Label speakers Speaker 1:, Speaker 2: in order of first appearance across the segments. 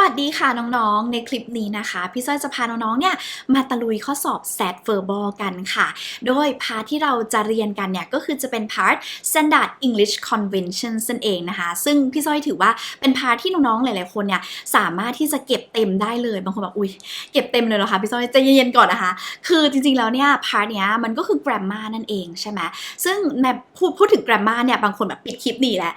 Speaker 1: วัสดีค่ะน้องๆ ในคลิปนี้นะคะ พี่ส้อยจะพาน้องๆ เนี่ยมาตะลุยข้อสอบ SAT Verbal กันค่ะ โดยพาร์ทที่เราจะเรียนกันเนี่ยก็คือจะเป็นพาร์ท Standard English Convention นั่นเองนะคะ ซึ่งพี่ส้อยถือว่าเป็นพาร์ทที่น้องๆ หลายๆ คนเนี่ยสามารถที่จะเก็บเต็มได้เลย บางคนแบบอุ้ยเก็บเต็มเลยเหรอคะพี่ส้อยใจเย็นๆ ก่อนนะคะ คือจริงๆ แล้วเนี่ยพาร์ทเนี้ยมันก็คือ grammar นั่นเองใช่ไหมซึ่งในพูดพูดถึง grammar เนี่ยบางคนแบบปิดคลิปหนีแล้ว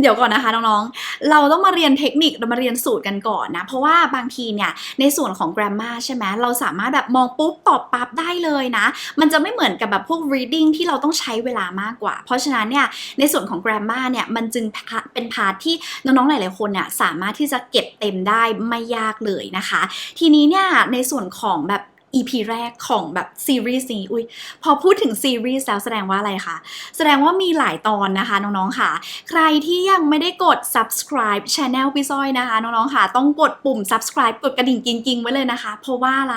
Speaker 1: เดี๋ยวก่อนนะคะน้องๆ เราต้องมาเรียนเทคนิคเรามาเรียนสูตรกันก่อนนะ เพราะว่าบางทีเนี่ยในส่วนของ grammar ใช่ไหมเราสามารถแบบมองปุ๊บตอบปั๊บได้เลยนะ มันจะไม่เหมือนกับแบบพวก reading ที่เราต้องใช้เวลามากกว่า เพราะฉะนั้นเนี่ยในส่วนของ grammar เนี่ยมันจึงเป็นพาร์ทที่น้องๆหลายๆคนเนี่ยสามารถที่จะเก็บเต็มได้ไม่ยากเลยนะคะ ทีนี้เนี่ยในส่วนของแบบ EP แรกของแบบซีรีส์นี้ อุ้ยพอพูดถึงซีรีส์แล้วแสดงว่าอะไรคะ แสดงว่ามีหลายตอนนะคะ น้องๆ ค่ะ ใครที่ยังไม่ได้กด subscribe channel พี่ส้อยนะคะ น้องๆ ค่ะ ต้องกดปุ่ม subscribe กดกระดิ่งกิ้งๆ ไว้เลยนะคะ เพราะว่าอะไร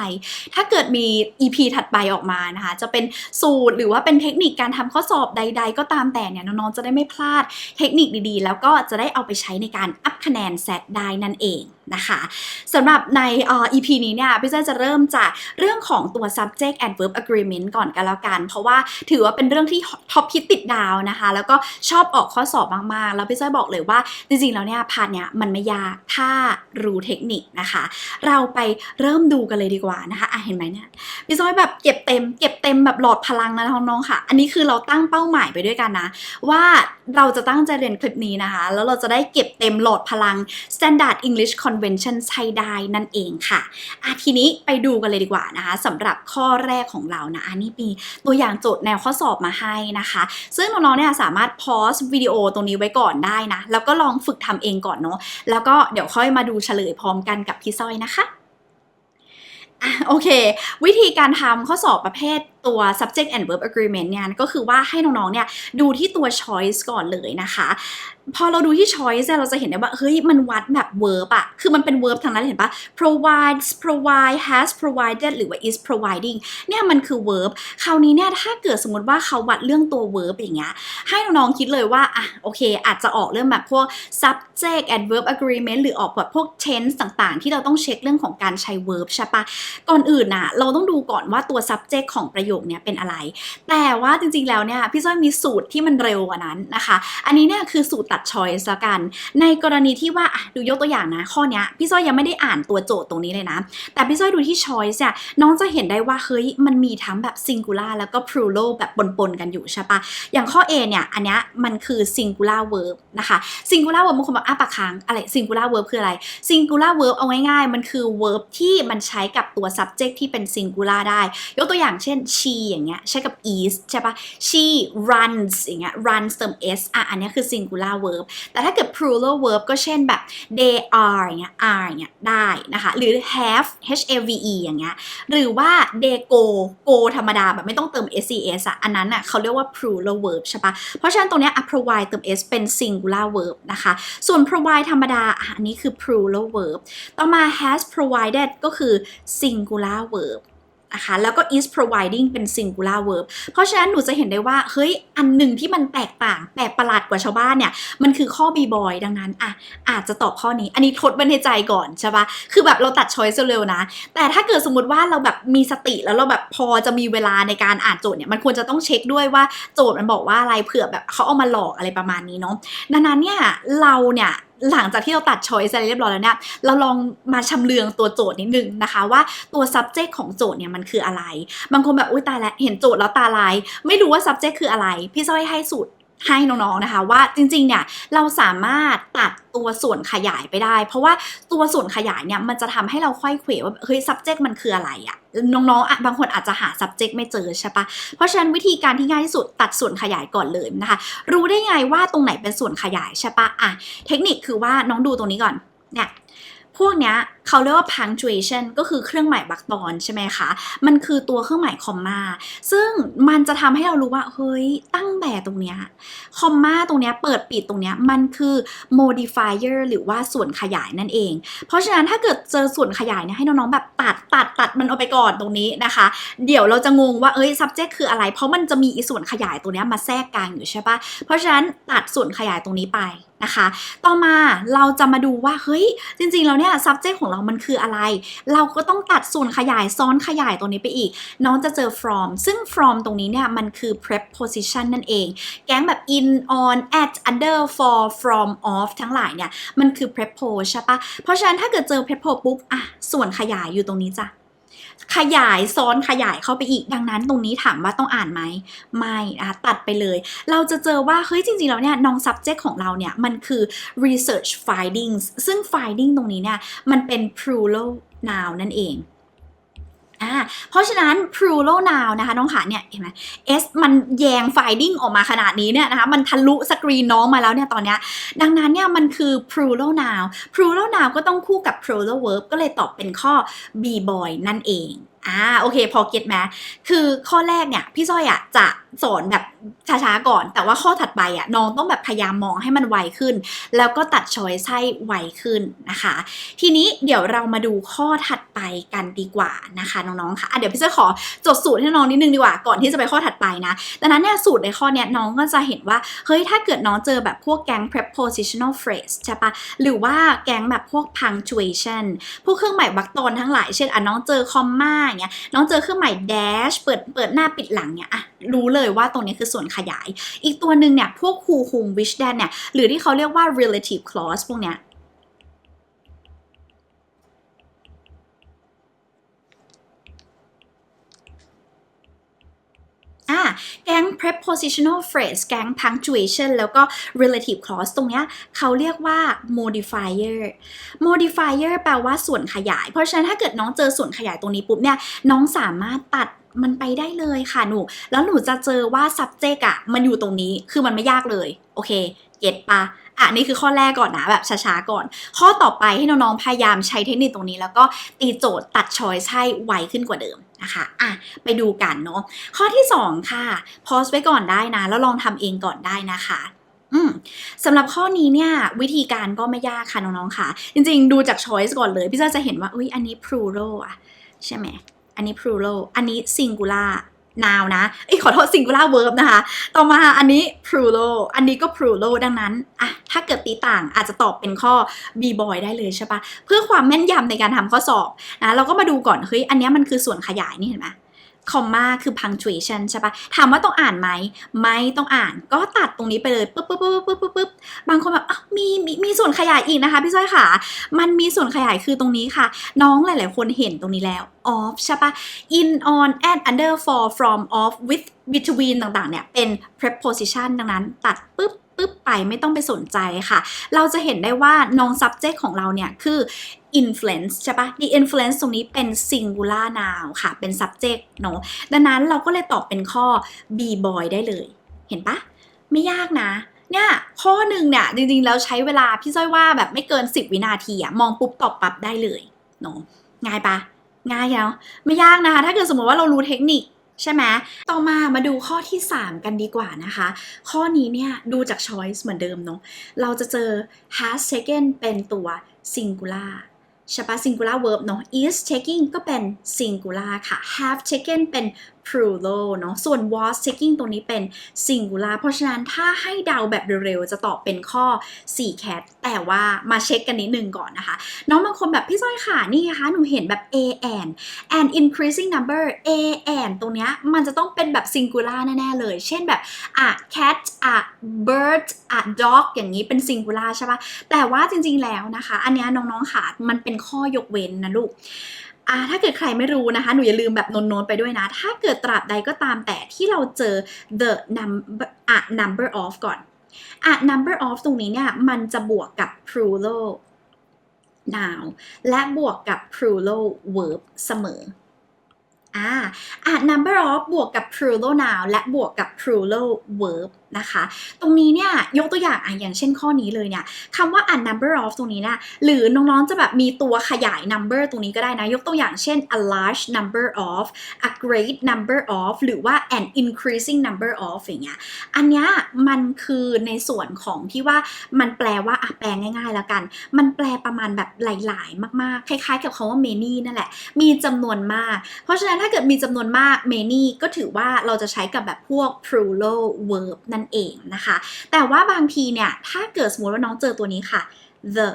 Speaker 1: ถ้าเกิดมี EP ถัดไปออกมานะคะ จะเป็นสูตรหรือว่าเป็นเทคนิคการทำข้อสอบใด ๆ ก็ตามแต่เนี่ยน้องๆ จะได้ไม่พลาดเทคนิคดีๆ แล้วก็จะได้เอาไปใช้ในการอัพคะแนน SAT ได้นั่นเองนะคะสำหรับในอ EP นี้เนี่ยพี่เจ้จะเริ่มจากเรื่องของตัว subject and verb agreement ก่อนกันแล้วกัน เพราะว่าถือว่าเป็นเรื่องที่ท็อปฮิตติดดาวนะคะ แล้วก็ชอบออกข้อสอบมากๆ แล้วพี่เจ้บอกเลยว่าจริงๆแล้วเนี่ยพาร์ทเนี้ยมันไม่ยากถ้ารู้เทคนิคนะคะ เราไปเริ่มดูกันเลยดีกว่านะคะอะเห็นไหมเนี่ยพี่จ้อยแบบเก็บเต็ม เก็บเต็มแบบหลอดพลังนะน้องๆค่ะ อันนี้คือเราตั้งเป้าหมายไปด้วยกันนะ ว่าเราจะตั้งใจเรียนคลิปนี้นะคะ แล้วเราจะได้เก็บเต็มหลอดพลัง Standard English Convention ใช้ได้นั่นเองค่ะอะทีนี้ไปดูกันเลยดีกว่านะคะสำหรับข้อแรกของเรานะอันนี้มีตัวอย่างโจทย์แนวข้อสอบมาให้นะคะ ซึ่งน้องๆเนี่ยสามารถพอสวิดีโอตรงนี้ไว้ก่อนได้นะ แล้วก็ลองฝึกทำเองก่อนเนาะแล้วก็เดี๋ยวค่อยมาดูเฉลยพร้อมกันกับพี่ส้อยนะคะโอเค วิธีการทำข้อสอบประเภทตัว subject and verb agreement เนี่ยก็คือว่าให้น้องๆเนี่ยดูที่ตัว choice ก่อนเลยนะคะ พอเราดูที่ choice เนี่ยเราจะเห็นได้ว่าเฮ้ยมันวัดแบบ verb อะคือมันเป็น verb ทางนั้นเห็นปะ provides provide has provided หรือว่า is providing เนี่ยมันคือ verb คราวนี้เนี่ยถ้าเกิดสมมติว่าเขาวัดเรื่องตัว verb อย่างเงี้ยให้น้องๆคิดเลยว่าอะโอเค อาจจะออกเรื่องแบบพวก subject and verb agreement หรือออกแบบพวก tense ต่างๆ ที่เราต้องเช็คเรื่องของการใช้ verb ใช่ปะก่อนอื่นน่ะเราต้องดูก่อนว่าตัว subject ของประโยคนี้เป็นอะไร แต่ว่าจริงๆแล้วเนี่ยพี่ส้อยมีสูตรที่มันเร็วกว่านั้นนะคะ อันนี้เนี่ยคือสูตรตัด choice ละกัน ในกรณีที่ว่าดูยกตัวอย่างนะข้อนี้พี่ส้อยยังไม่ได้อ่านตัวโจทย์ตรงนี้เลยนะ แต่พี่ส้อยดูที่ choice เนี่ยน้องจะเห็นได้ว่าเฮ้ยมันมีทั้งแบบ singular แล้วก็ plural แบบปนๆกันอยู่ใช่ปะอย่างข้อ A เนี่ยอันนี้มันคือ singular verb นะคะ singular verb บางคนบอกอ้าปากค้างอะไร singular verb คืออะไร singular verb เอาง่ายๆ มันคือ verb ที่มันใช้กับตัว subject ที่เป็น singular ได้ ยกตัวอย่างเช่น she อย่างเงี้ยใช้กับ is ใช่ปะ she runs อย่างเงี้ย runs เติม s อะอันเนี้ยคือ singular verb แต่ถ้าเกิด plural verb ก็เช่นแบบ they are อย่างเงี้ย are อย่างเงี้ยได้นะคะ หรือ have h a v e อย่างเงี้ยหรือว่า they go go ธรรมดาแบบไม่ต้องเติม ses อะอันนั้นอะเขาเรียกว่า plural verb ใช่ปะเพราะฉะนั้นตรงเนี้ย provide เติม s เป็น singular verb นะคะ ส่วน provide ธรรมดาอะอันนี้คือ plural verb ต่อมา has provided ก็คือ singular verb นะคะแล้วก็ is providing เป็น singular verb เพราะฉะนั้นหนูจะเห็นได้ว่า เฮ้ย อันหนึ่งที่มันแตกต่างแปลกประหลาดกว่าชาวบ้านเนี่ย มันคือข้อ b boy ดังนั้นอะอาจจะตอบข้อนี้ อันนี้ทดไว้ในใจก่อนใช่ปะคือแบบเราตัด choice เร็วๆนะ แต่ถ้าเกิดสมมติว่าเราแบบมีสติแล้วเราแบบพอจะมีเวลาในการอ่านโจทย์เนี่ยมันควรจะต้องเช็คด้วยว่าโจทย์มันบอกว่าอะไรเผื่อแบบเขาเอามาหลอกอะไรประมาณนี้เนาะดังนั้นเนี่ยเราเนี่ย หลังจากที่เราตัด choice อะไรเรียบร้อยแล้วเนี่ย เราลองมาชำเลืองตัวโจทย์นิดนึงนะคะ ว่าตัว subject ของโจทย์เนี่ยมันคืออะไร บางคนแบบอุ้ยตายแล้วเห็นโจทย์แล้วตาลาย ไม่รู้ว่า subject คืออะไร พี่ซ้อยให้สูตร ให้น้องๆนะคะว่าจริงๆเนี่ยเราสามารถตัดตัวส่วนขยายไปได้ เพราะว่าตัวส่วนขยายเนี่ยมันจะทำให้เราค่อยเขวว่าเฮ้ย subject มันคืออะไรอะน้องๆอะบางคนอาจจะหา subject ไม่เจอใช่ปะเพราะฉะนั้นวิธีการที่ง่ายที่สุดตัดส่วนขยายก่อนเลยนะคะ รู้ได้ไงว่าตรงไหนเป็นส่วนขยายใช่ปะอะเทคนิคคือว่าน้องดูตรงนี้ก่อนเนี่ย วกเนี้ยเขาเรียกว่า punctuation ก็คือเครื่องหมายวรรคตอนใช่ไหมคะ มันคือตัวเครื่องหมายคอมมา ซึ่งมันจะทำให้เรารู้ว่า เฮ้ย ตั้งแต่ตรงเนี้ยคอมมาตรงเนี้ยเปิดปิดตรงเนี้ยมันคือ modifier หรือว่าส่วนขยายนั่นเอง เพราะฉะนั้นถ้าเกิดเจอส่วนขยายเนี่ยให้น้องๆแบบตัดตัดตัดมันออกไปก่อนตรงนี้นะคะ เดี๋ยวเราจะงงว่าเอ้ย subject คืออะไร เพราะมันจะมีอีส่วนขยายตัวเนี้ยมาแทรกกลางอยู่ใช่ปะเพราะฉะนั้นตัดส่วนขยายตรงนี้ไป นะคะ ต่อมาเราจะมาดูว่าเฮ้ยจริงๆแล้วเนี่ย subject ของเรามันคืออะไร เราก็ต้องตัดส่วนขยายซ้อนขยายตรงนี้ไปอีก น้องจะเจอ from ซึ่ง from ตรงนี้เนี่ยมันคือ preposition นั่นเอง แก๊งแบบ in on at under for from of ทั้งหลายเนี่ย มันคือ prepo ใช่ปะเพราะฉะนั้นถ้าเกิดเจอ prepo ปุ๊บอะส่วนขยายอยู่ตรงนี้จ้ะ ขยายซ้อนขยายเข้าไปอีก ดังนั้นตรงนี้ถามว่าต้องอ่านไหมไม่นะคะตัดไปเลย เราจะเจอว่าเฮ้ยจริงๆแล้วเนี่ยน้อง subject ของเราเนี่ยมันคือ research findings ซึ่ง finding ตรงนี้เนี่ยมันเป็น plural noun นั่นเอง อ่าเพราะฉะนั้น plural noun นะคะน้องขาเนี่ยเห็นไหม S มันแยง finding ออกมาขนาดนี้เนี่ยนะคะมันทะลุสกรีนน้องมาแล้วเนี่ยตอนเนี้ยดังนั้นเนี่ยมันคือ plural noun plural noun ก็ต้องคู่กับ plural verb ก็เลยตอบเป็นข้อ b boy นั่นเองอ่าโอเคพอเก็ตไหมคือข้อแรกเนี่ยพี่จ้อยอะจะสอนแบบช้าๆก่อน แต่ว่าข้อถัดไปอะน้องต้องแบบพยายามมองให้มันไวขึ้น แล้วก็ตัดช้อยให้ไวขึ้นนะคะ ทีนี้เดี๋ยวเรามาดูข้อถัดไปกันดีกว่านะคะน้องๆค่ะะเดี๋ยวพี่จ้อยขอจดสูตรให้น้องนิดนึงดีกว่าก่อนที่จะไปข้อถัดไปนะดังนั้นเนี่ยสูตรในข้อเนี้ยน้องก็จะเห็นว่าเฮ้ยถ้าเกิดน้องเจอแบบพวกแก๊ง prepositional phrase ใช่ปะหรือว่าแก๊งแบบพวก punctuation พวกเครื่องหมายวรรคตอนทั้งหลายเช่นอะน้องเจอ comma อย่างเนี้ยน้องเจอเครื่องหมายแดชเปิดเปิดหน้าปิดหลังเนี่ยอะรู้เลยว่าตรงนี้คือส่วนขยาย อีกตัวหนึ่งเนี่ยพวก who whom which that เนี่ยหรือที่เขาเรียกว่า relative clause พวกเนี้ย แก๊ง prepositional phrase แก๊ง punctuation แล้วก็ relative clause ตรงเนี้ยเขาเรียกว่า modifier modifier แปลว่าส่วนขยาย เพราะฉะนั้นถ้าเกิดน้องเจอส่วนขยายตรงนี้ปุ๊บเนี่ยน้องสามารถตัดมันไปได้เลยค่ะหนู แล้วหนูจะเจอว่า subject อะมันอยู่ตรงนี้ คือมันไม่ยากเลย โอเค เก็ตปะอะนี่คือข้อแรกก่อนนะ แบบช้าๆก่อน ข้อต่อไปให้น้องๆ พยายามใช้เทคนิคตรงนี้ แล้วก็ตีโจทย์ตัดชอยให้ไวขึ้นกว่าเดิม นะคะอะไปดูกันเนาะข้อที่ 2 ค่ะพอสไว้ก่อนได้นะ แล้วลองทำเองก่อนได้นะคะอืมสำหรับข้อนี้เนี่ยวิธีการก็ไม่ยากค่ะน้องๆค่ะ จริงๆ ดูจาก choice ก่อนเลยพี่เจ้าจะเห็นว่าอุ้ยอันนี้ plural อะใช่ไหมอันนี้ plural อันนี้ singular now นะไอ้ขอโทษ singular verb นะคะ ต่อมาอันนี้ plural อันนี้ก็ plural ดังนั้นอะถ้าเกิดตีต่างอาจจะตอบเป็นข้อ b boy ได้เลยใช่ปะเพื่อความแม่นยำในการทำข้อสอบนะเราก็มาดูก่อน เฮ้ย อันนี้มันคือส่วนขยายนี่เห็นไหม คอมมาคือ punctuation ใช่ปะถามว่าต้องอ่านไหมไม่ต้องอ่านก็ตัดตรงนี้ไปเลยปึ๊บปึ๊บปึ๊บปึ๊บปึ๊บปึ๊บบางคนแบบมีมีมีส่วนขยายอีกนะคะพี่จ้อยค่ะ มันมีส่วนขยายคือตรงนี้ค่ะ น้องหลาย ๆ คนเห็นตรงนี้แล้ว off ใช่ปะ in on at under for from off with between ต่าง ๆ เนี่ย เป็น preposition ดังนั้นตัดปึ๊บปึ๊บไปไม่ต้องไปสนใจค่ะ เราจะเห็นได้ว่าน้อง subject ของเราเนี่ยคือ influence ใช่ปะ the influence ตรงนี้เป็น singular noun ค่ะ เป็น subject เนอะดังนั้นเราก็เลยตอบเป็นข้อ b boy ได้เลย เห็นปะ ไม่ยากนะ เนี่ย ข้อหนึ่งเนี่ย จริงๆ แล้วใช้เวลา พี่จ้อยว่าแบบไม่เกิน 10 วินาทีอะมองปุ๊บตอบปั๊บได้เลยเนอะง่ายปะ ง่ายแล้วไม่ยากนะคะ ถ้าเกิดสมมติว่าเรารู้เทคนิคใช่ไหมต่อมามาดูข้อที่ 3 กันดีกว่านะคะ ข้อนี้เนี่ยดูจาก choice เหมือนเดิมเนาะ เราจะเจอ has taken เป็นตัว singular ใช่ปะ singular verb เนาะ is taking ก็เป็น singular ค่ะ have taken เป็น plural เนาะ ส่วน was taking ตรงนี้เป็น singular เพราะฉะนั้นถ้าให้เดาแบบเร็วๆ จะตอบเป็นข้อ 4 cat แต่ว่ามาเช็คกันนิดนึงก่อนนะคะ น้องบางคนแบบพี่จ้อยค่ะ นี่นะคะ หนูเห็นแบบ a and and increasing number a and ตรงเนี้ยมันจะต้องเป็นแบบ singular แน่ๆเลย เช่นแบบอะ cat อะ bird อะ dog อย่างนี้เป็น singular ใช่ปะแต่ว่าจริงๆแล้วนะคะ อันเนี้ยน้องๆค่ะมันเป็นข้อยกเว้นนะลูก อ่าถ้าเกิดใครไม่รู้นะคะ หนูอย่าลืมแบบโน้นๆไปด้วยนะ ถ้าเกิดตราบใดก็ตามแต่ที่เราเจอ the number อะ number of ก่อนอะ number of ตรงนี้เนี่ย มันจะบวกกับ plural noun และบวกกับ plural verb เสมออ่าอะ number of บวกกับ plural noun และบวกกับ plural verb นะคะ ตรงนี้เนี่ยยกตัวอย่างอะอย่างเช่นข้อนี้เลยเนี่ยคำว่า a number of ตรงนี้นะหรือน้องๆจะแบบมีตัวขยาย number ตรงนี้ก็ได้นะ ยกตัวอย่างเช่น a large number of a great number of หรือว่า an increasing number of อย่างเงี้ยอันเนี้ยมันคือในส่วนของที่ว่ามันแปลว่าอะแปลง่าย ๆ แล้วกัน มันแปลประมาณแบบหลาย ๆ มากๆ คล้าย ๆ กับคาว่า many นั่นแหละ มีจำนวนมาก เพราะฉะนั้นถ้าเกิดมีจำนวนมาก many ก็ถือว่าเราจะใช้กับแบบพวก plural verb นั่นเองนะคะ แต่ว่าบางทีเนี่ย ถ้าเกิดสมมติว่าน้องเจอตัวนี้ค่ะ the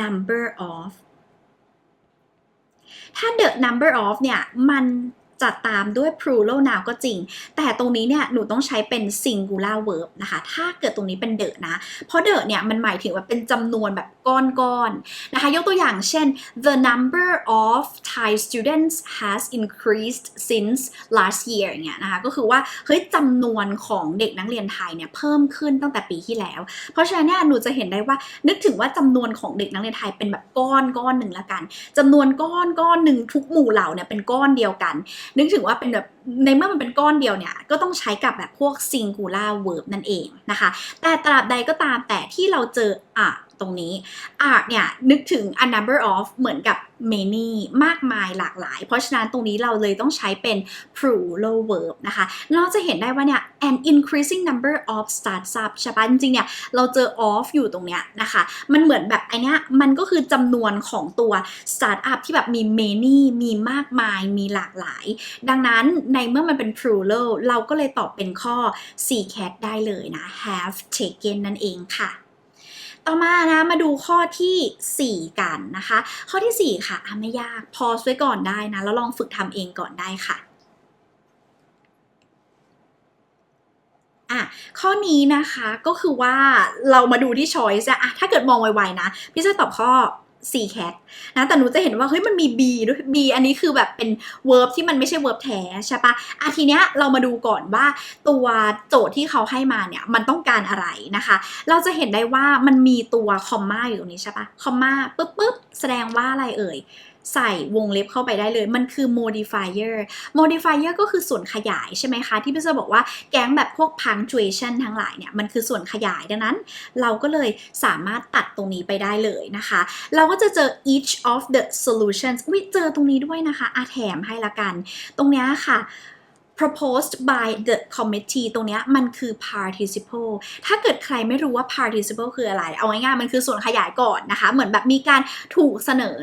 Speaker 1: number of ถ้า the number of เนี่ย มัน จะตามด้วย plural noun ก็จริง แต่ตรงนี้เนี่ยหนูต้องใช้เป็น singular verb นะคะ ถ้าเกิดตรงนี้เป็น the นะ เพราะ the เนี่ยมันหมายถึงว่าเป็นจำนวนแบบก้อนๆนะคะ ยกตัวอย่างเช่น the number of Thai students has increased since last year เงี้ยนะคะ ก็คือว่าเฮ้ยจำนวนของเด็กนักเรียนไทยเนี่ยเพิ่มขึ้นตั้งแต่ปีที่แล้ว เพราะฉะนั้นเนี่ยหนูจะเห็นได้ว่านึกถึงว่าจำนวนของเด็กนักเรียนไทยเป็นแบบก้อนก้อนหนึ่งละกันจำนวนก้อนก้อนหนึ่งทุกหมู่เหล่าเนี่ยเป็นก้อนเดียวกันนึกถึงว่าเป็นแบบ ในเมื่อมันเป็นก้อนเดียวเนี่ย ก็ต้องใช้กับแบบพวก singular verb นั่นเองนะคะ แต่ตราบใดก็ตามแต่ที่เราเจออะตรงนี้ art เนี่ย นึกถึง a number of เหมือนกับ many มากมายหลากหลาย เพราะฉะนั้นตรงนี้เราเลยต้องใช้เป็น plural verb นะคะ เราจะเห็นได้ว่าเนี่ย an increasing number of startup ใช่ปะจริงๆเนี่ย เราเจอ of อยู่ตรงเนี้ยนะคะ มันเหมือนแบบไอเนี้ยมันก็คือจำนวนของตัว startup ที่แบบมี many มีมากมายมีหลากหลาย ดังนั้นในเมื่อมันเป็น plural เราก็เลยตอบเป็นข้อ c cat ได้เลยนะ have taken นั่นเองค่ะ ต่อมานะมาดูข้อที่ 4 กันนะคะ ข้อที่ 4 ค่ะไม่ยากพอสไว้ก่อนได้นะ แล้วลองฝึกทำเองก่อนได้ค่ะอะข้อนี้นะคะก็คือว่าเรามาดูที่ choice อะถ้าเกิดมองไวๆนะ พี่จะตอบข้อ C cat นะแต่หนูจะเห็นว่าเฮ้ยมันมี B ด้วย B อันนี้คือแบบเป็น verb ที่มันไม่ใช่ verb แท้ใช่ปะอะทีเนี้ยเรามาดูก่อนว่าตัวโจทย์ที่เขาให้มาเนี่ยมันต้องการอะไรนะคะ เราจะเห็นได้ว่ามันมีตัวคอมมาอยู่ตรงนี้ใช่ปะคอมมาปึ๊บปึ๊บแสดงว่าอะไรเอ่ย ใส่วงเล็บเข้าไปได้เลย มันคือ modifier modifier ก็คือส่วนขยายใช่ไหมคะ ที่พี่จะบอกว่าแก๊งแบบพวก punctuation ทั้งหลายเนี่ย มันคือส่วนขยายดังนั้น เราก็เลยสามารถตัดตรงนี้ไปได้เลยนะคะ เราก็จะเจอ each of the solutions วิเจอตรงนี้ด้วยนะคะอาแถมให้ละกัน ตรงนี้ค่ะ proposed by the committee ตรงนี้มันคือ participle ถ้าเกิดใครไม่รู้ว่า participle คืออะไร เอาง่ายๆมันคือส่วนขยายก่อนนะคะ เหมือนแบบมีการถูกเสนอ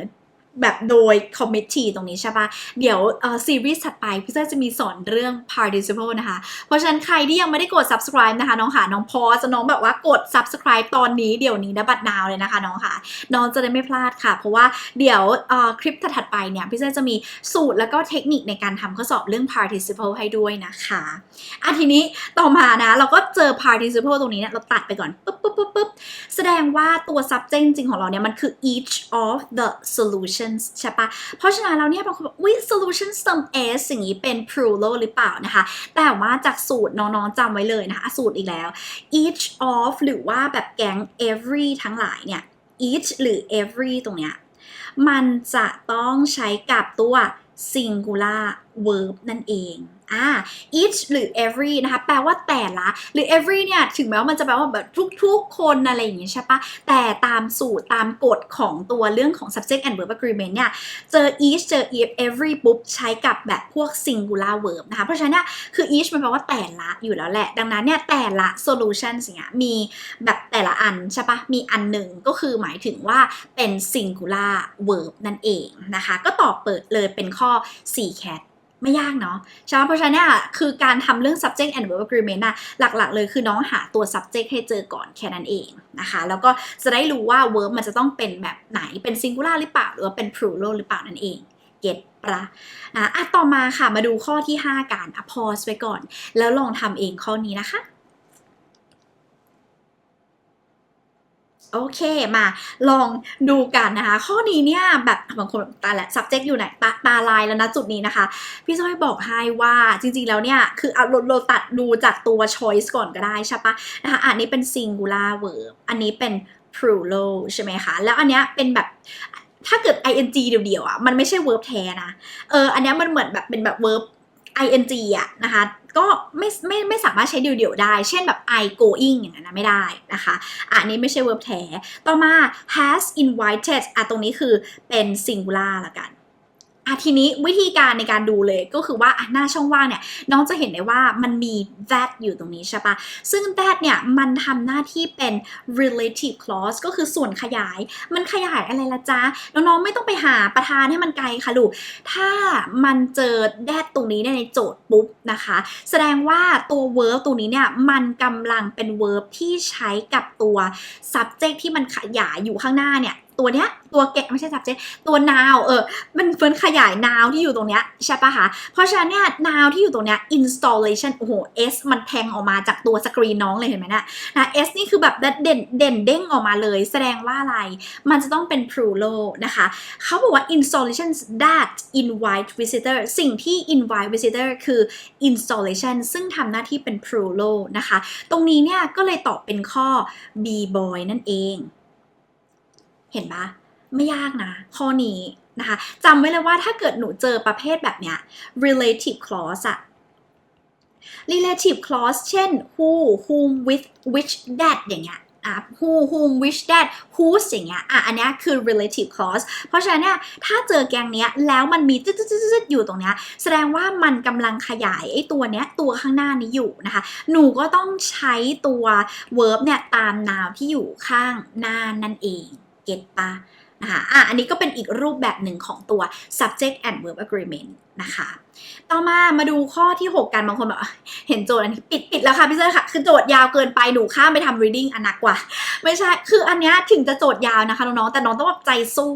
Speaker 1: แบบโดย committee ตรงนี้ใช่ปะเดี๋ยวซีรีส์ถัดไปพี่เจ้จะมีสอนเรื่อง participle นะคะ เพราะฉะนั้นใครที่ยังไม่ได้กด subscribe นะคะ น้องค่ะน้องพอจะน้องแบบว่ากด subscribe ตอนนี้เดี๋ยวนี้นะบัดนาวเลยนะคะน้องค่ะน้องจะได้ไม่พลาดค่ะ เพราะว่าเดี๋ยวคลิปถัดไปเนี่ยพี่เจ้จะมีสูตรแล้วก็เทคนิคในการทำข้อสอบเรื่อง participle ให้ด้วยนะคะอะทีนี้ต่อมานะเราก็เจอ participle ตรงนี้เนี่ยเราตัดไปก่อนปุ๊บปุ๊บปุ๊บปุ๊บแสดงว่าตัว subject จริงของเราเนี่ยมันคือ each of the solution solutions ใช่ปะเพราะฉะนั้นเราเนี่ยบางคนบอกอุ้ย solution some s อย่างนี้เป็น plural หรือเปล่านะคะ แต่ว่าจากสูตรน้องๆจำไว้เลยนะคะสูตรอีกแล้ว each of หรือว่าแบบแก๊ง every ทั้งหลายเนี่ย each หรือ every ตรงเนี้ยมันจะต้องใช้กับตัว singular verb นั่นเอง อ่า each หรือ every นะคะ แปลว่าแต่ละ หรือ every เนี่ย ถึงแม้ว่ามันจะแปลว่าแบบทุกๆ คนอะไรอย่างงี้ใช่ปะ แต่ตามสูตรตามกฎของตัวเรื่องของ subject and verb agreement เนี่ย เจอ each เจอ every ปุ๊บ ใช้กับแบบพวก singular verb นะคะ เพราะฉะนั้นเนี่ยคือ each มันแปลว่าแต่ละอยู่แล้วแหละ ดังนั้นเนี่ยแต่ละ solution สิ่งเงี้ยมีแบบแต่ละอันใช่ปะ มีอันหนึ่งก็คือหมายถึงว่าเป็น singular verb นั่นเองนะคะ ก็ตอบเปิดเลยเป็นข้อ4 cat ไม่ยากเนาะใช่ไหมเพราะฉะนั้นเนี่ยคือการทำเรื่อง subject and verb agreement นะหลักๆ เลยคือน้องหาตัว subject ให้เจอก่อนแค่นั้นเองนะคะ แล้วก็จะได้รู้ว่า verb มันจะต้องเป็นแบบไหนเป็น singular หรือเปล่า หรือว่าเป็น plural หรือเปล่านั่นเองเก็ตปะนะอะต่อมาค่ะมาดูข้อที่ 5 การอะ pause ไว้ก่อน แล้วลองทำเองข้อนี้นะคะ โอเคมาลองดูกันนะคะ ข้อนี้เนี่ยแบบบางคนตาแหละ subject อยู่ไหนตาตาลายแล้วนะจุดนี้นะคะ พี่จ้อยบอกให้ว่าจริงๆแล้วเนี่ย คือเอาเราตัดดูจากตัว choice ก่อนก็ได้ใช่ปะนะคะอันนี้เป็น singular verb อันนี้เป็น plural ใช่ไหมคะ แล้วอันเนี้ยเป็นแบบถ้าเกิด ing เดียวๆอะมันไม่ใช่ verb แท้นะเอออันเนี้ยมันเหมือนแบบเป็นแบบ verb ing อะนะคะ ก็ไม่ไม่ไม่สามารถใช้เดี่ยวๆได้ เช่นแบบ I going อย่างนั้นนะไม่ได้นะคะอะอันนี้ไม่ใช่ verb แท้ ต่อมา has invited อะตรงนี้คือเป็น singular ละกัน อะทีนี้วิธีการในการดูเลยก็คือว่าหน้าช่องว่างเนี่ยน้องจะเห็นได้ว่ามันมี that อยู่ตรงนี้ใช่ปะซึ่ง that เนี่ยมันทำหน้าที่เป็น relative clause ก็คือส่วนขยาย มันขยายอะไรละจ๊ะ น้องๆ ไม่ต้องไปหาประธานให้มันไกลค่ะลูก ถ้ามันเจอ that ตรงนี้ในโจทย์ปุ๊บนะคะ แสดงว่าตัว verb ตรงนี้เนี่ยมันกำลังเป็น verb ที่ใช้กับตัว subject ที่มันขยายอยู่ข้างหน้าเนี่ย ตัวเนี้ยตัวแกะไม่ใช่ subject ตัว noun เออมันเฟิร์นขยาย noun ที่อยู่ตรงเนี้ยใช่ปะคะเพราะฉะนั้นเนี่ย noun ที่อยู่ตรงเนี้ย installation โอ้โห s มันแทงออกมาจากตัวสกรีนน้องเลยเห็นไหมนะนะ s นี่คือแบบเด่นเด่นเด้งออกมาเลย แสดงว่าอะไร มันจะต้องเป็น plural นะคะเขาบอกว่า installations that invite visitor สิ่งที่ invite visitor คือ installation ซึ่งทำหน้าที่เป็น plural นะคะ ตรงนี้เนี่ยก็เลยตอบเป็นข้อ b boy นั่นเอง เห็นปะไม่ยากนะ ข้อนี้นะคะจำไว้เลยว่าถ้าเกิดหนูเจอประเภทแบบเนี้ย relative clause อะ relative clause เช่น who whom with which that อย่างเงี้ยอะ who whom which that whose อย่างเงี้ยอะอันเนี้ยคือ relative clause เพราะฉะนั้นเนี่ยถ้าเจอแกงเนี้ยแล้วมันมีจึ๊ดๆๆๆอยู่ตรงเนี้ยแสดงว่ามันกำลังขยายไอ้ตัวเนี้ยตัวข้างหน้านี้อยู่นะคะ หนูก็ต้องใช้ตัว verb เนี่ยตาม noun ที่อยู่ข้างหน้านั่นเอง เก็ตปะนะคะอะอันนี้ก็เป็นอีกรูปแบบหนึ่งของตัว subject and verb agreement นะคะ ต่อมามาดูข้อที่ 6 กันบางคนแบบเห็นโจทย์อันนี้ปิดปิดแล้วค่ะพี่เซอร์ค่ะ คือโจทย์ยาวเกินไปหนูข้ามไปทำ reading อันหนักกว่า ไม่ใช่ คืออันเนี้ยถึงจะโจทย์ยาวนะคะน้องๆแต่น้องต้องแบบใจสู้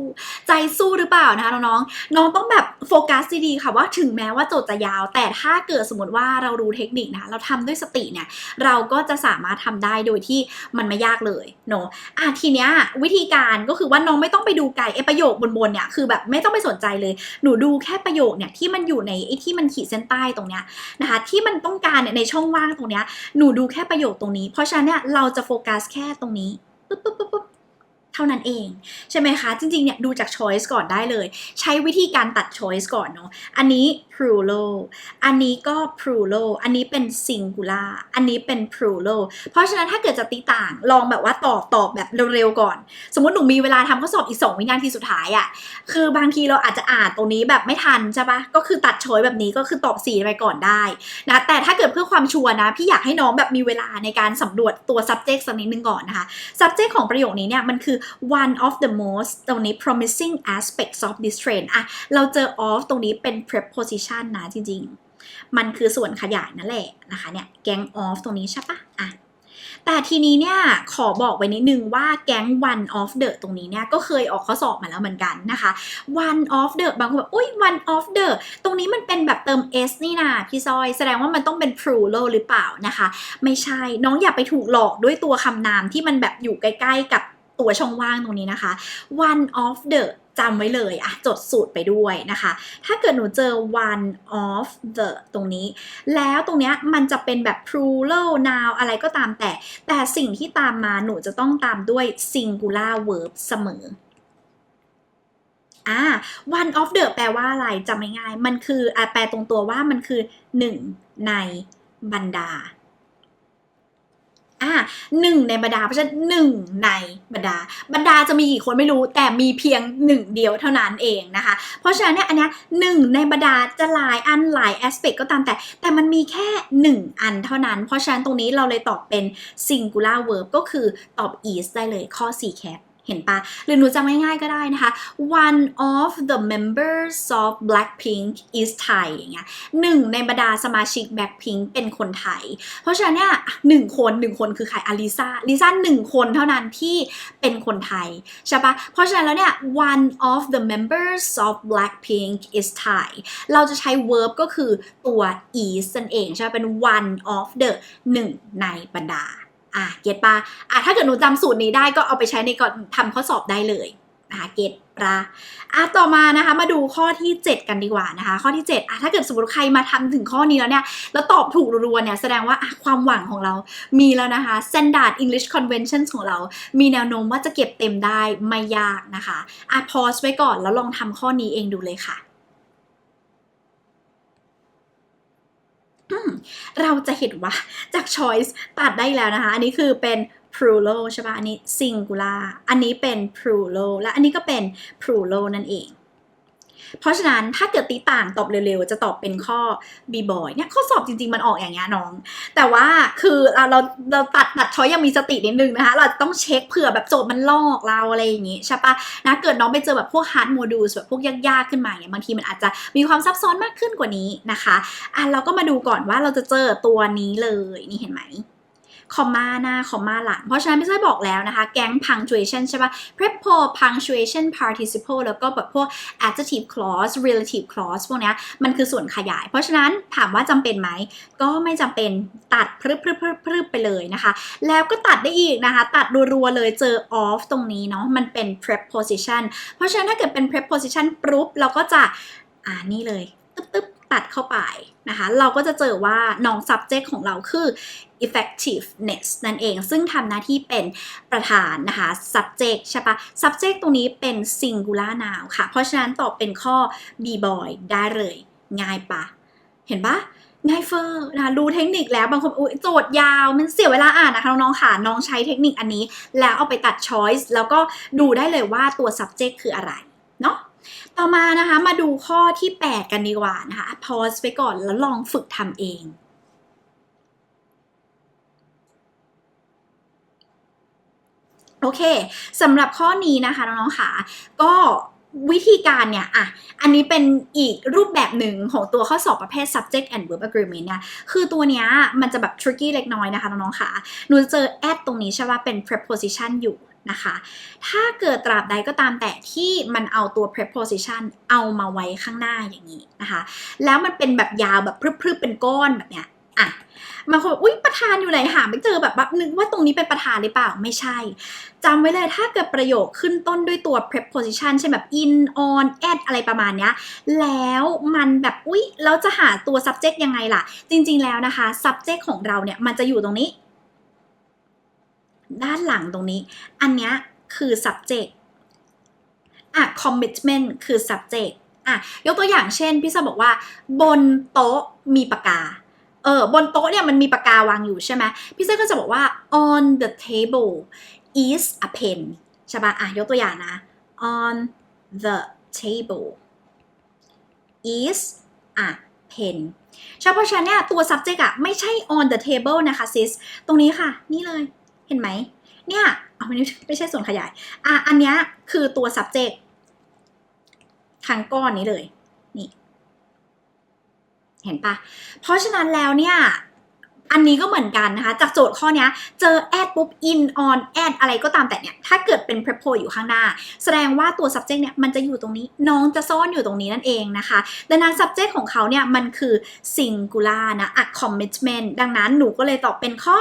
Speaker 1: ใจสู้หรือเปล่านะคะน้องๆน้องต้องแบบโฟกัสดีๆค่ะว่าถึงแม้ว่าโจทย์จะยาว แต่ถ้าเกิดสมมติว่าเรารู้เทคนิคนะเราทำด้วยสติเนี่ยเราก็จะสามารถทำได้โดยที่มันไม่ยากเลยเนาะอะทีเนี้ยวิธีการก็คือว่าน้องไม่ต้องไปดูไกลไอประโยคบนๆเนี่ยคือแบบไม่ต้องไปสนใจเลย หนูดูแค่ประโยคเนี่ยที่มันอยู่ในไอ้ที่มันขีดเส้นใต้ตรงเนี้ยนะคะที่มันต้องการเนี่ยในช่องว่างตรงเนี้ยหนูดูแค่ประโยคตรงนี้ เพราะฉะนั้นเนี่ยเราจะโฟกัสแค่ตรงนี้ปุ๊บปุ๊บปุ๊บปุ๊บ เท่านั้นเอง ใช่ไหมคะ จริงๆเนี่ยดูจาก choice ก่อนได้เลย ใช้วิธีการตัด choice ก่อนเนาะอันนี้ plural อันนี้ก็ plural อันนี้เป็น singular อันนี้เป็น plural เพราะฉะนั้นถ้าเกิดจะตีต่างลองแบบว่าตอบตอบแบบเร็วๆก่อน สมมติหนูมีเวลาทำข้อสอบอีก 2 วินาทีสุดท้ายอะ่ะคือบางทีเราอาจจะอ่านตรงนี้แบบไม่ทันใช่ปะก็คือตัดช้อยแบบนี้ก็คือตอบสีไปก่อนได้นะแต่ถ้าเกิดเพื่อความชัวร์นะพี่อยากให้น้องแบบมีเวลาในการสำรวจตัว subject สักนิดนึงก่อนนะคะ subject ของประโยคนี้เนี่ยมันคือ one of the most ตรงนี้ promising aspects of this trend อะเราเจอ of ตรงนี้เป็น preposition นะจริงๆ มันคือส่วนขยายนั่นแหละนะคะเนี่ยแกง of ตรงนี้ใช่ปะอะแต่ทีนี้เนี่ยขอบอกไว้นิดนึงว่าแก๊ง one of the ตรงนี้เนี่ยก็เคยออกข้อสอบมาแล้วเหมือนกันนะคะ one of the บางคนแบบอุ้ย one of the ตรงนี้มันเป็นแบบเติม s นี่นะพี่ซอย แสดงว่ามันต้องเป็น plural หรือเปล่านะคะ ไม่ใช่น้องอย่าไปถูกหลอกด้วยตัวคำนามที่มันแบบอยู่ใกล้ ๆ กับ ตัวช่องว่างตรงนี้นะคะ one of the จำไว้เลยอะจดสูตรไปด้วยนะคะ ถ้าเกิดหนูเจอ one of the ตรงนี้ แล้วตรงเนี้ยมันจะเป็นแบบ plural noun อะไรก็ตามแต่ แต่สิ่งที่ตามมาหนูจะต้องตามด้วย singular verb เสมออ่า one of the แปลว่าอะไรจำง่ายๆมันคืออะแปลตรงตัวว่ามันคือหนึ่งในบรรดา อ่าหนึ่งในบรรดาเพราะฉะนั้นหนึ่งในบรรดา บรรดาจะมีกี่คนไม่รู้แต่มีเพียงหนึ่งเดียวเท่านั้นเองนะคะ เพราะฉะนั้นเนี่ยอันนี้หนึ่งในบรรดาจะหลายอันหลาย aspect ก็ตามแต่ แต่มันมีแค่หนึ่งอันเท่านั้น เพราะฉะนั้นตรงนี้เราเลยตอบเป็น singular verb ก็คือตอบ is ได้เลยข้อ4แคป เห็นปะหรือหนูจำง่ายๆก็ได้นะคะ one of the members of Blackpink is Thai อย่างเงี้ยหนึ่งในบรรดาสมาชิก Blackpink เป็นคนไทย เพราะฉะนั้นเนี่ยหนึ่งคนหนึ่งคนคือใครอลิซาลิซ่าหนึ่งคนเท่านั้นที่เป็นคนไทย ใช่ปะเพราะฉะนั้นแล้วเนี่ย one of the members of Blackpink is Thai เราจะใช้ verb ก็คือตัว is นั่นเองใช่ปะเป็น one of the หนึ่งในบรรดา อะเก็ตปะอะถ้าเกิดหนูจำสูตรนี้ได้ก็เอาไปใช้ในก่อนทำข้อสอบได้เลยนะคะเก็ตปะอะต่อมานะคะมาดูข้อที่ 7 กันดีกว่านะคะ ข้อที่7อะถ้าเกิดสมมติใครมาทำถึงข้อนี้แล้วเนี่ยแล้วตอบถูกรัวๆเนี่ยแสดงว่าความหวังของเรามีแล้วนะคะ Standard English Convention ของเรา มีแนวโน้มว่าจะเก็บเต็มได้ไม่ยากนะคะอะพอสไว้ก่อนแล้วลองทำข้อนี้เองดูเลยค่ะ อืม เราจะเห็นว่าจาก choice ตัดได้แล้วนะคะ อันนี้คือเป็น plural ใช่ปะอันนี้ singular อันนี้เป็น plural และอันนี้ก็เป็น plural นั่นเอง เพราะฉะนั้นถ้าเกิดตีต่างตอบเร็วๆ จะตอบเป็นข้อ b boy เนี่ยข้อสอบจริง ๆ มันออกอย่างเงี้ยน้อง แต่ว่าคือเราเราเราตัดตัดช้อยยังมีสตินิดนึงนะคะ เราต้องเช็คเผื่อแบบโจทย์มันลอกเราอะไรอย่างงี้ใช่ปะนะเกิดน้องไปเจอแบบพวก hard modules แบบพวกยากๆขึ้นมาเนี่ยบางทีมันอาจจะมีความซับซ้อนมากขึ้นกว่านี้นะคะอะเราก็มาดูก่อนว่าเราจะเจอตัวนี้เลยนี่เห็นไหม คอมมาหน้าคอมมาหลัง เพราะฉะนั้นพี่ส้อยบอกแล้วนะคะ แก๊ง punctuation ใช่ปะ prepo punctuation participle แล้วก็แบบพวก adjective clause relative clause พวกเนี้ยมันคือส่วนขยาย เพราะฉะนั้นถามว่าจำเป็นไหม ก็ไม่จำเป็นตัดพรึบพรึบพรึบพรึบไปเลยนะคะ แล้วก็ตัดได้อีกนะคะ ตัดรัวๆเลยเจอ off ตรงนี้เนาะมันเป็น preposition เพราะฉะนั้นถ้าเกิดเป็น preposition ปุ๊บเราก็จะอ่านี่เลยตึ๊บตึ๊บ ตัดเข้าไปนะคะ เราก็จะเจอว่าน้อง subject ของเราคือ effectiveness นั่นเอง ซึ่งทำหน้าที่เป็นประธานนะคะ subject ใช่ปะ subject ตรงนี้เป็น singular noun ค่ะ เพราะฉะนั้นตอบเป็นข้อ b boy ได้เลย ง่ายปะ เห็นปะง่ายเฟอร์นะรู้เทคนิคแล้วบางคนอุ๊ยโจทย์ยาวมันเสียเวลาอ่านนะคะน้องๆค่ะน้องใช้เทคนิคอันนี้ แล้วเอาไปตัด choice แล้วก็ดูได้เลยว่าตัว subject คืออะไร เนาะ ต่อมานะคะมาดูข้อที่ 8 กันดีกว่านะคะ pause ไปก่อนแล้วลองฝึกทำเองโอเคสำหรับข้อนี้นะคะน้องๆค่ะก็วิธีการเนี่ยอะอันนี้เป็นอีกรูปแบบหนึ่งของตัวข้อสอบประเภท subject and verb agreement เนี่ยคือตัวเนี้ยมันจะแบบ tricky เล็กน้อยนะคะน้องๆค่ะหนูจะเจอ add ตรงนี้ใช่ว่าเป็น preposition อยู่ นะคะ ถ้าเกิดตราบใดก็ตามแต่ที่มันเอาตัว preposition เอามาไว้ข้างหน้าอย่างนี้นะคะ แล้วมันเป็นแบบยาวแบบพรึบๆเป็นก้อนแบบเนี้ยอะบางคนบอกอุ้ยประธานอยู่ไหนหาไม่เจอแบบแบบนึกว่าตรงนี้เป็นประธานหรือเปล่าไม่ใช่จำไว้เลยถ้าเกิดประโยคขึ้นต้นด้วยตัว preposition เช่นแบบ in on at อะไรประมาณเนี้ย แล้วมันแบบอุ๊ยแล้วจะหาตัว subject ยังไงล่ะ จริง ๆแล้วนะคะ subject ของเราเนี่ยมันจะอยู่ตรงนี้ ด้านหลังตรงนี้ อันเนี้ยคือ subject อะ commitment คือ subject อะ ยกตัวอย่างเช่น พี่สบอกว่า บนโต๊ะมีปากกา เออ บนโต๊ะเนี่ยมันมีปากกาวางอยู่ใช่ไหมพี่เซก็จะบอกว่า on the table is a pen ใช่ป่ะ อะ ยกตัวอย่างนะ on the table is a pen ใช่เพราะฉะนั้นเนี่ยตัว subject อะไม่ใช่ on the table นะคะ sis ตรงนี้ค่ะ นี่เลย เห็นไหม เนี่ยเอาไม่ไม่ใช่ส่วนขยาย อะ อันเนี้ยคือตัว subject ทางก้อนนี้เลย นี่ เห็นปะเพราะฉะนั้นแล้วเนี่ย อันนี้ก็เหมือนกันนะคะ จากโจทย์ข้อนี้เจอ add ปุ๊บ in on add อะไรก็ตามแต่เนี่ย ถ้าเกิดเป็น prepo อยู่ข้างหน้า แสดงว่าตัว subject เนี่ยมันจะอยู่ตรงนี้น้องจะซ่อนอยู่ตรงนี้นั่นเองนะคะดังนั้น subject ของเขาเนี่ยมันคือ singular นะ a commitment ดังนั้นหนูก็เลยตอบเป็นข้อ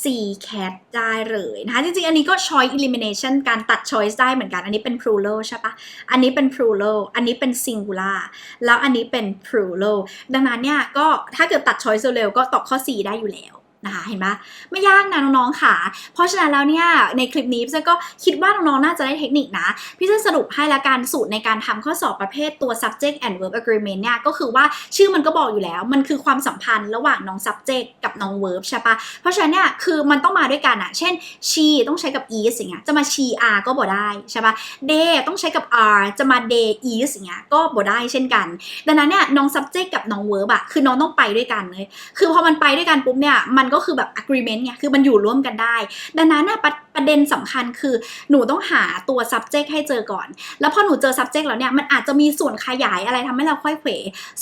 Speaker 1: C cat ได้เลยนะคะ จริงๆ อันนี้ก็ choice elimination การตัด choice ได้เหมือนกัน อันนี้เป็น plural ใช่ปะอันนี้เป็น plural อันนี้เป็น singular แล้วอันนี้เป็น plural ดังนั้นเนี่ยก็ถ้าเกิดตัด choice เร็วๆก็ตอบข้อ C ได้อยู่แล้ว นะคะเห็นปะไม่ยากนะน้องๆค่ะ เพราะฉะนั้นแล้วเนี่ยในคลิปนี้พี่เจก็คิดว่าน้องๆน่าจะได้เทคนิคนะ พี่จะสรุปให้ละการสูตรในการทำข้อสอบประเภทตัว subject and verb agreement เนี่ยก็คือว่าชื่อมันก็บอกอยู่แล้ว มันคือความสัมพันธ์ระหว่างน้อง subject กับน้อง verb ใช่ปะเพราะฉะนั้นเนี่ยคือมันต้องมาด้วยกันอะเช่น she ต้องใช้กับ is อย่างเงี้ยจะมา she are ก็บ่ได้ใช่ปะ they ต้องใช้กับ are จะมา they is อย่างเงี้ยก็บ่ได้เช่นกัน ดังนั้นเนี่ยน้อง subject กับน้อง verb อะคือน้องต้องไปด้วยกันเลยคือพอมันไปด้วยกันปุ๊บเนี่ยมันก็คือแบบ agreement ไงคือมันอยู่ร่วมกันได้ ดังนั้นน่ะประประเด็นสำคัญคือหนูต้องหาตัว subject ให้เจอก่อน แล้วพอหนูเจอ subject แล้วเนี่ยมันอาจจะมีส่วนขยายอะไรทำให้เราค่อยเขว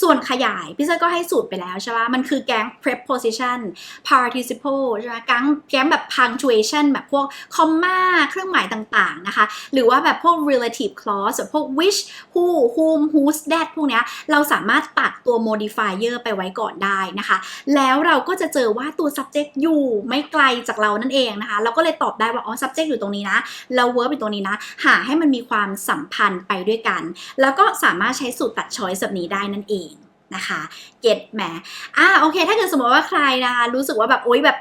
Speaker 1: ส่วนขยายพี่เซอร์ก็ให้สูตรไปแล้วใช่ปะมันคือแก๊ง preposition participle ใช่ไหมแก๊งแก๊งแบบ punctuation แบบพวก comma เครื่องหมายต่างๆนะคะ หรือว่าแบบพวก relative clause แบบพวก which who whom whose that พวกเนี้ยเราสามารถตัดตัว modifier ไปไว้ก่อนได้นะคะ แล้วเราก็จะเจอว่าตัว subject อยู่ไม่ไกลจากเรานั่นเองนะคะ เราก็เลยตอบได้ว่าอ๋อ subject อยู่ตรงนี้นะแล้ว verb อยู่ตรงนี้นะ หาให้มันมีความสัมพันธ์ไปด้วยกัน แล้วก็สามารถใช้สูตรตัด choice แบบนี้ได้นั่นเองนะคะ เก็ตแหมอ่าโอเค ถ้าเกิดสมมติว่าใครนะคะ รู้สึกว่าแบบโอ๊ยแบบ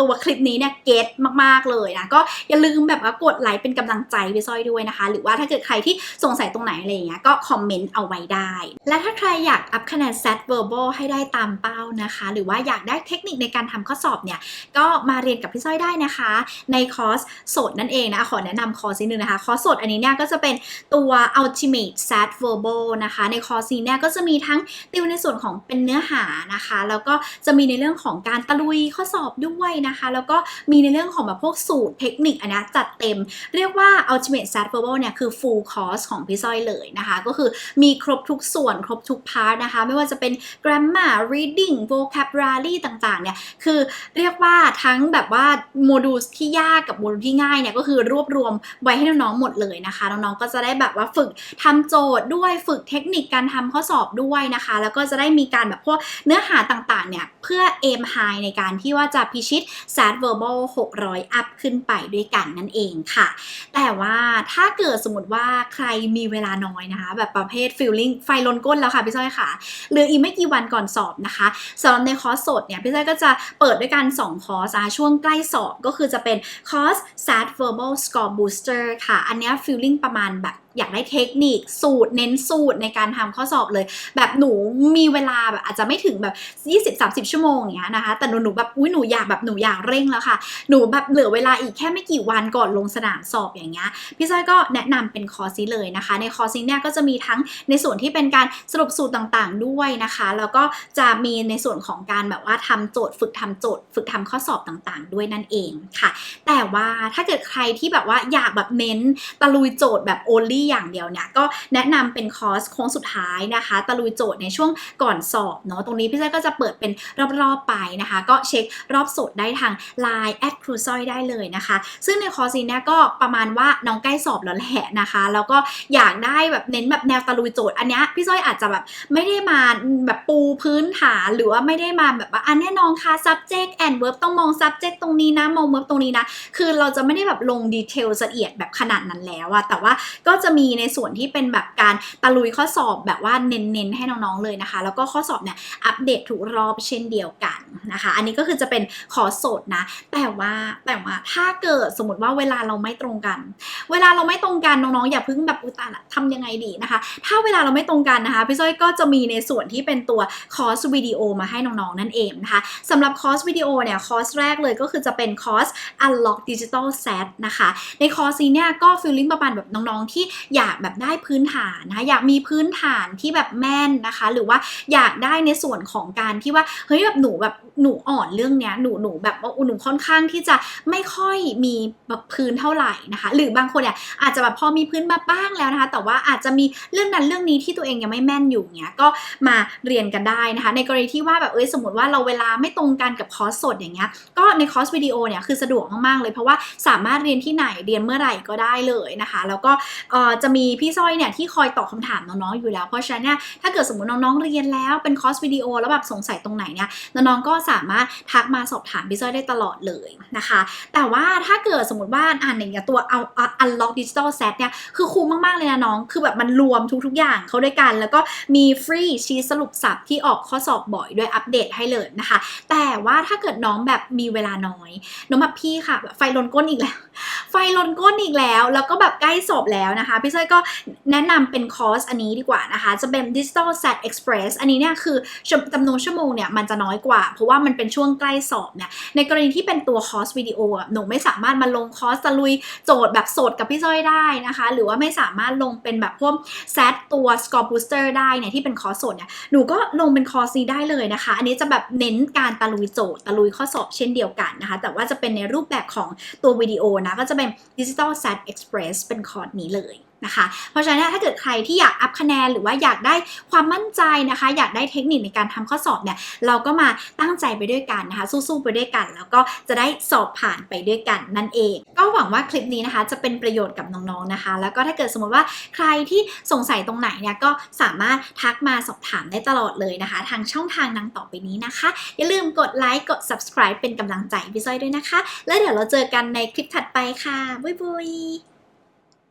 Speaker 1: ตัวคลิปนี้เนี่ยเก็ตมากๆเลยนะก็อย่าลืมแบบว่ากดไลค์เป็นกำลังใจพี่สร้อยด้วยนะคะ หรือว่าถ้าเกิดใครที่สงสัยตรงไหนอะไรอย่างเงี้ยก็คอมเมนต์เอาไว้ได้ และถ้าใครอยากอัพคะแนน SAT verbal ให้ได้ตามเป้านะคะ หรือว่าอยากได้เทคนิคในการทำข้อสอบเนี่ยก็มาเรียนกับพี่สร้อยได้นะคะ ในคอร์สสดนั่นเองนะขอแนะนำคอร์สนิดนึงนะคะ คอร์สสดอันนี้เนี่ยก็จะเป็นตัว ultimate SAT verbal นะคะ ในคอร์สนี้เนี่ยก็จะมีทั้งติวในส่วนของเป็นเนื้อหานะคะ แล้วก็จะมีในเรื่องของการตะลุยข้อสอบด้วยนะคะ แล้วก็มีในเรื่องของแบบพวกสูตรเทคนิคอันนี้จัดเต็ม เรียกว่า ultimate SAT verbal เนี่ยคือ full course ของพี่สร้อยเลยนะคะ ก็คือมีครบทุกส่วนครบทุกพาร์ทนะคะ ไม่ว่าจะเป็น grammar reading vocabulary ต่างๆ เนี่ยคือเรียกว่าทั้งแบบว่าโมดูลที่ยากกับโมดูลที่ง่ายเนี่ยก็คือรวบรวมไว้ให้น้องๆหมดเลยนะคะน้องๆก็จะได้แบบว่าฝึกทำโจทย์ด้วยฝึกเทคนิคการทำข้อสอบด้วยนะคะ แล้วก็จะได้มีการแบบพวกเนื้อหาต่างๆเนี่ยเพื่อ aim high ในการที่ว่าจะพิชิต SAT verbal 600 up ขึ้นไปด้วยกันนั่นเองค่ะ แต่ว่าถ้าเกิดสมมติว่าใครมีเวลาน้อยนะคะ แบบประเภท feeling ไฟลนก้นแล้วค่ะพี่ส้อยค่ะเหลืออีกไม่กี่วันก่อนสอบนะคะสำหรับในคอร์สสดเนี่ยพี่ส้อยก็จะเปิดด้วยกัน 2 คอร์สช่วงใกล้สอบก็คือจะเป็นคอร์ส SAT verbal score booster ค่ะ อันนี้ย feeling ประมาณแบบ อยากได้เทคนิคสูตรเน้นสูตรในการทำข้อสอบเลย แบบหนูมีเวลาแบบอาจจะไม่ถึงแบบ 20-30 ชั่วโมงอย่างเงี้ยนะคะ แต่หนูหนูแบบอุ้ยหนูอยากแบบหนูอยากเร่งแล้วค่ะ หนูแบบเหลือเวลาอีกแค่ไม่กี่วันก่อนลงสนามสอบอย่างเงี้ยพี่จ้อยก็แนะนำเป็นคอร์สนี้เลยนะคะ ในคอร์สนี้เนี่ยก็จะมีทั้งในส่วนที่เป็นการสรุปสูตรต่างๆ ด้วยนะคะ แล้วก็จะมีในส่วนของการแบบว่าทำโจทย์ ฝึกทำโจทย์ ฝึกทำข้อสอบต่างๆ ด้วยนั่นเองค่ะ แต่ว่าถ้าเกิดใครที่แบบว่าอยากแบบเน้นตะลุยโจทย์แบบ only ออย่างเดียวเนี่ยก็แนะนำเป็นคอร์สโค้งสุดท้ายนะคะ ตะลุยโจทย์ในช่วงก่อนสอบเนาะตรงนี้พี่จ้ก็จะเปิดเป็นรอบๆไปนะคะ ก็เช็ครอบสดได้ทาง Line แอดครูซอยได้เลยนะคะ ซึ่งในคอร์สนี้เนี่ยก็ประมาณว่าน้องใกล้สอบแล้วแหละนะคะ แล้วก็อยากได้แบบเน้นแบบแนวตะลุยโจทย์อันนี้พี่จ้อยอาจจะแบบไม่ได้มาแบบปูพื้นฐานหรือว่าไม่ได้มาแบบว่าอันแน่นอนค่ะ subject and verb ต้องมอง subject ตรงนี้นะมอง verb ตรงนี้นะคือเราจะไม่ได้แบบลงดีเทลละเอียดแบบขนาดนั้นแล้วอะแต่ว่าก็จะมีในส่วนที่เป็นแบบการตะลุยข้อสอบแบบว่าเน้นๆให้น้องๆเลยนะคะ แล้วก็ข้อสอบเนี่ยอัปเดตทุกรอบเช่นเดียวกันนะคะ อันนี้ก็คือจะเป็นคอร์สสดนะ แต่ว่าแต่ว่าถ้าเกิดสมมติว่าเวลาเราไม่ตรงกัน เวลาเราไม่ตรงกันน้องๆอย่าเพิ่งแบบอุยตายละทำยังไงดีนะคะ ถ้าเวลาเราไม่ตรงกันนะคะพี่จ้อยก็จะมีในส่วนที่เป็นตัวคอร์สวิดีโอมาให้น้องๆนั่นเองนะคะสำหรับคอร์สวิดีโอเนี่ยคอร์สแรกเลยก็คือจะเป็นคอร์ส Unlock Digital Set นะคะ ในคอร์สนี้เนี่ยก็ฟีลลิ่งประมาณแบบน้องๆที่อยากแบบได้พื้นฐานนะคะอยากมีพื้นฐานที่แบบแม่นนะคะ หรือว่าอยากได้ในส่วนของการที่ว่าเฮ้ยแบบหนูแบบหนูอ่อนเรื่องเนี้ยหนูหนูแบบว่าหนูค่อนข้างที่จะไม่ค่อยมีแบบพื้นเท่าไหร่นะคะ หรือบางคนเนี่ยอาจจะแบบพอมีพื้นมาบ้างแล้วนะคะ แต่ว่าอาจจะมีเรื่องนั้นเรื่องนี้ที่ตัวเองยังไม่แม่นอยู่เนี้ยก็มาเรียนกันได้นะคะ ในกรณีที่ว่าแบบเอ้ยสมมติว่าเราเวลาไม่ตรงกันกับคอร์สสดอย่างเงี้ยก็ในคอร์สวิดีโอเนี่ยคือสะดวกมากๆเลยเพราะว่าสามารถเรียนที่ไหนเรียนเมื่อไหร่ก็ได้เลยนะคะ แล้วก็เออจะมีพี่สร้อยเนี่ยที่คอยตอบคำถามน้องๆอยู่แล้ว เพราะฉะนั้นเนี่ยถ้าเกิดสมมติน้องๆเรียนแล้วเป็นคอร์สวิดีโอแล้วแบบสงสัยตรงไหนเนี่ยน้องๆก็สามารถทักมาสอบถามพี่สร้อยได้ตลอดเลยนะคะ แต่ว่าถ้าเกิดสมมติว่าอ่านอย่างตัวเอา unlock digital set เนี่ยคือคุ้มมากๆเลยนะน้องคือแบบมันรวมทุกๆอย่างเข้าด้วยกัน แล้วก็มีฟรีชีสรุปสับที่ออกข้อสอบบ่อยด้วยอัปเดตให้เลยนะคะ แต่ว่าถ้าเกิดน้องแบบมีเวลาน้อยน้องแบบพี่ค่ะไฟลนก้นอีกแล้ว ไฟลนก้นอีกแล้ว แล้วก็แบบใกล้สอบแล้วนะคะพี่ส้อยก็แนะนำเป็นคอร์สอันนี้ดีกว่านะคะ จะเป็น Digital Set Express อันนี้เนี่ยคือจำนวนชั่วโมงเนี่ยมันจะน้อยกว่า เพราะว่ามันเป็นช่วงใกล้สอบเนี่ยในกรณีที่เป็นตัวคอร์สวิดีโออะหนูไม่สามารถมาลงคอร์สตะลุยโจทย์แบบสดกับพี่ส้อยได้นะคะ หรือว่าไม่สามารถลงเป็นแบบพวกเซตตัว Score Booster ได้เนี่ยที่เป็นคอร์สสดเนี่ยหนูก็ลงเป็นคอร์สนี้ได้เลยนะคะ อันนี้จะแบบเน้นการตะลุยโจทย์ตะลุยข้อสอบเช่นเดียวกันนะคะ แต่ว่าจะเป็นในรูปแบบของตัววิดีโอนะก็จะเป็น Digital Set Express เป็นคอร์สนี้เลย นะคะ เพราะฉะนั้นถ้าเกิดใครที่อยากอัพคะแนนหรือว่าอยากได้ความมั่นใจนะคะ อยากได้เทคนิคในการทำข้อสอบเนี่ยเราก็มาตั้งใจไปด้วยกันนะคะ สู้ๆไปด้วยกัน แล้วก็จะได้สอบผ่านไปด้วยกันนั่นเอง ก็หวังว่าคลิปนี้นะคะ จะเป็นประโยชน์กับน้องๆนะคะ แล้วก็ถ้าเกิดสมมติว่าใครที่สงสัยตรงไหนเนี่ยก็สามารถทักมาสอบถามได้ตลอดเลยนะคะ ทางช่องทางดังต่อไปนี้นะคะ อย่าลืมกดไลค์กด subscribe เป็นกำลังใจพี่ซ้อยด้วยนะคะ แล้วเดี๋ยวเราเจอกันในคลิปถัดไปค่ะบ๊ายบาย